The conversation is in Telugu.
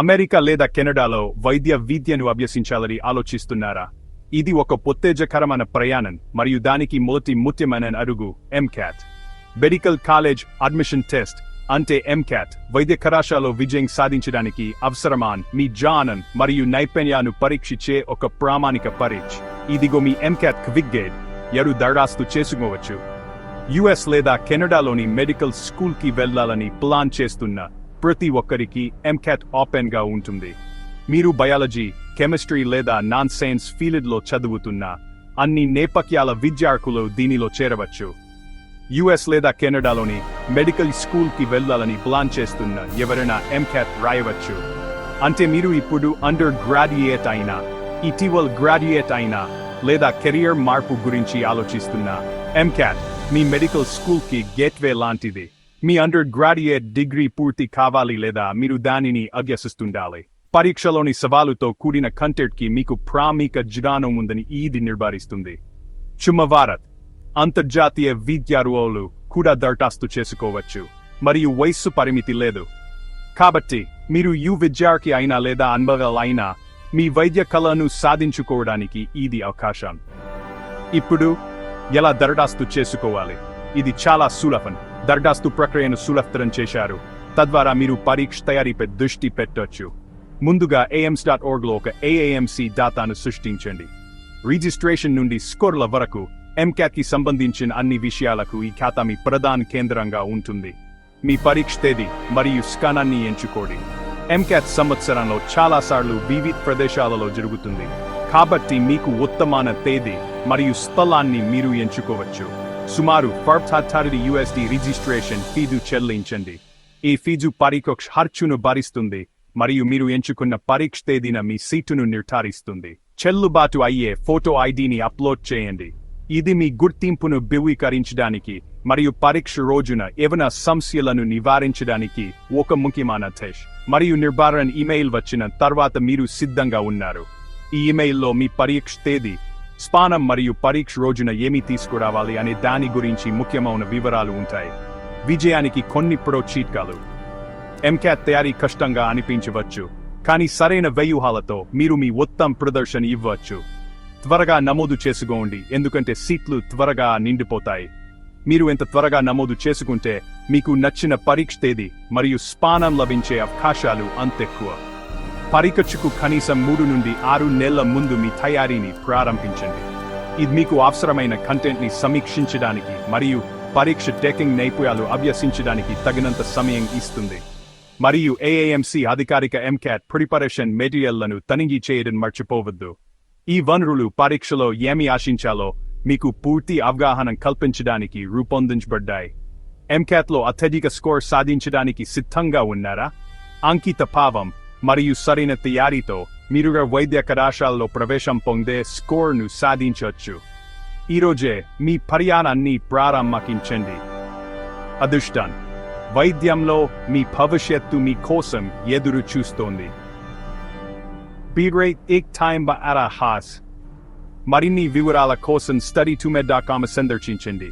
అమెరికా లేదా కెనడాలో వైద్య విద్యను అభ్యసించాలని ఆలోచిస్తున్నారా? ఇది ఒక ఉత్తేజకరమైన ప్రయాణం మరియు దానికి మొదటి ముఖ్యమైన అడుగు MCAT medical college admission test అంటే ఎంక్యాట్ వైద్య కళాశాలలో విజయం సాధించడానికి అవసరమాన్ మీ జానం మరియు నైపుణ్యాన్ని పరీక్షించే ఒక ప్రామాణిక పరీక్ష. ఇదిగో మీ ఎంక్యాట్ క్విగ్గేడ్ ఎరు దరఖాస్తు చేసుకోవచ్చు. యుఎస్ లేదా కెనడాలోని మెడికల్ స్కూల్కి వెళ్ళాలని ప్లాన్ చేస్తున్న ప్రతి ఒక్కరికి ఎంకాట్ ఓపెన్గా ఉంటుంది. మీరు బయాలజీ కెమిస్ట్రీ లేదా నాన్ సైన్స్ ఫీల్డ్లో చదువుతున్న అన్ని నేపథ్యాల విద్యార్థులు దీనిలో చేరవచ్చు. యుఎస్ లేదా కెనడాలోని మెడికల్ స్కూల్కి వెళ్ళాలని ప్లాన్ చేస్తున్న ఎవరైనా ఎంకాట్ రాయవచ్చు. అంటే మీరు ఇప్పుడు అండర్ గ్రాడ్యుయేట్ అయినా ఇటీవల గ్రాడ్యుయేట్ అయినా లేదా కెరియర్ మార్పు గురించి ఆలోచిస్తున్న ఎంకాట్ మీ మెడికల్ స్కూల్కి గేట్వే లాంటిది. మీ అండర్ గ్రాడ్యుయేట్ డిగ్రీ పూర్తి కావాలి లేదా మీరు దానిని అభ్యసిస్తుండాలి. పరీక్షలోని సవాలుతో కూడిన కంటెంట్కి మీకు ప్రామిక జ్ఞానం ఉందని ఇది నిర్ధారిస్తుంది. చుమ్మవారత్ అంతర్జాతీయ విద్యారువులు కూడా దరఖాస్తు చేసుకోవచ్చు మరియు వయస్సు పరిమితి లేదు. కాబట్టి మీరు యు విద్యార్థి అయినా లేదా అనుభవాలు అయినా మీ వైద్య కళను సాధించుకోవడానికి ఇది అవకాశం. ఇప్పుడు ఎలా దరఖాస్తు చేసుకోవాలి? ఇది చాలా సులభం. దరఖాస్తు ప్రక్రియను సులభతరం చేశారు. తద్వారా మీరు పరీక్ష తయారీపై దృష్టి పెట్టొచ్చు. ముందుగా ఏఎంస్ డాట్లో ఒక ఏఏఎంసి దాతాను సృష్టించండి. రిజిస్ట్రేషన్ నుండి స్కోర్ల వరకు MCAT కి సంబంధించిన అన్ని విషయాలకు ఈ ఖాతా మీ ప్రధాన కేంద్రంగా ఉంటుంది. మీ పరీక్ష తేదీ మరియు స్కానాన్ని ఎంచుకోండి. ఎంకాట్ సంవత్సరంలో చాలా సార్లు వివిధ ప్రదేశాలలో జరుగుతుంది. కాబట్టి మీకు ఉత్తమాన తేదీ మరియు స్థలాన్ని మీరు ఎంచుకోవచ్చు. సుమారు ఫర్తాథారిది యుఎస్డి రిజిస్ట్రేషన్ ఫీజు చెల్లించండి ఈ ఫీజు పరీక్ష ఖర్చును భరిస్తుంది మరియు మీరు ఎంచుకున్న పరీక్ష తేదీన మీ సీటును నిర్ధారిస్తుంది చెల్లుబాటు అయ్యే ఫోటో ఐడిని అప్లోడ్ చేయండి ఇది మీ గుర్తింపును బివీకరించడానికి మరియు పరీక్ష రోజున ఏవైనా సమస్యలను నివారించడానికి ఒక ముఖ్యమైన టెస్ట్ మరియు నిర్ధారణ ఇమెయిల్ వచ్చిన తర్వాత మీరు సిద్ధంగా ఉన్నారు ఈ ఇమెయిల్లో మీ పరీక్ష తేదీ స్పానం మరియు పరీక్ష రోజున ఏమి తీసుకురావాలి అనే దాని గురించి ముఖ్యమైన వివరాలు ఉంటాయి. విజయానికి కొన్ని ప్రో చీట్కాలు. ఎంకాట్ తయారీ కష్టంగా అనిపించవచ్చు కానీ సరైన వ్యూహాలతో మీరు మీ ఉత్తమ ప్రదర్శన ఇవ్వచ్చు. త్వరగా నమోదు చేసుకోండి ఎందుకంటే సీట్లు త్వరగా నిండిపోతాయి. మీరు ఎంత త్వరగా నమోదు చేసుకుంటే మీకు నచ్చిన పరీక్ష తేదీ మరియు స్పానం లభించే అవకాశాలు అంతెక్కువ. పరీక్షకు కనీసం మూడు నుండి ఆరు నెలల ముందు మీ తయారీని ప్రారంభించండి. ఇది మీకు అవసరమైన కంటెంట్ని సమీక్షించడానికి మరియు పరీక్ష టేకింగ్ నైపుణ్యాలు అభ్యసించడానికి తగినంత సమయం ఇస్తుంది. మరియు ఏఏఎంసి అధికారిక ఎంకాట్ ప్రిపరేషన్ మెటీరియల్లను తనిఖీ చేయడం మర్చిపోవద్దు. ఈ వనరులు పరీక్షలో ఏమి ఆశించాలో మీకు పూర్తి అవగాహన కల్పించడానికి రూపొందించబడ్డాయి. ఎంకాట్లో అత్యధిక స్కోర్ సాధించడానికి సిద్ధంగా ఉన్నారా? అంకిత భావం మరియు సరైన తయారీతో మీరుగా వైద్య కళాశాలలో ప్రవేశం పొందే స్కోర్ను సాధించవచ్చు ఈరోజే మీ పర్యాణాన్ని ప్రారంభించండి. అదృష్టం. వైద్యంలో మీ భవిష్యత్తు మీ కోసం ఎదురు చూస్తోంది. బీరేట్ ఎక్ టైం బ అరా హాస్ మరిన్ని వివరాల కోసం స్టడీ టు సందర్శించండి.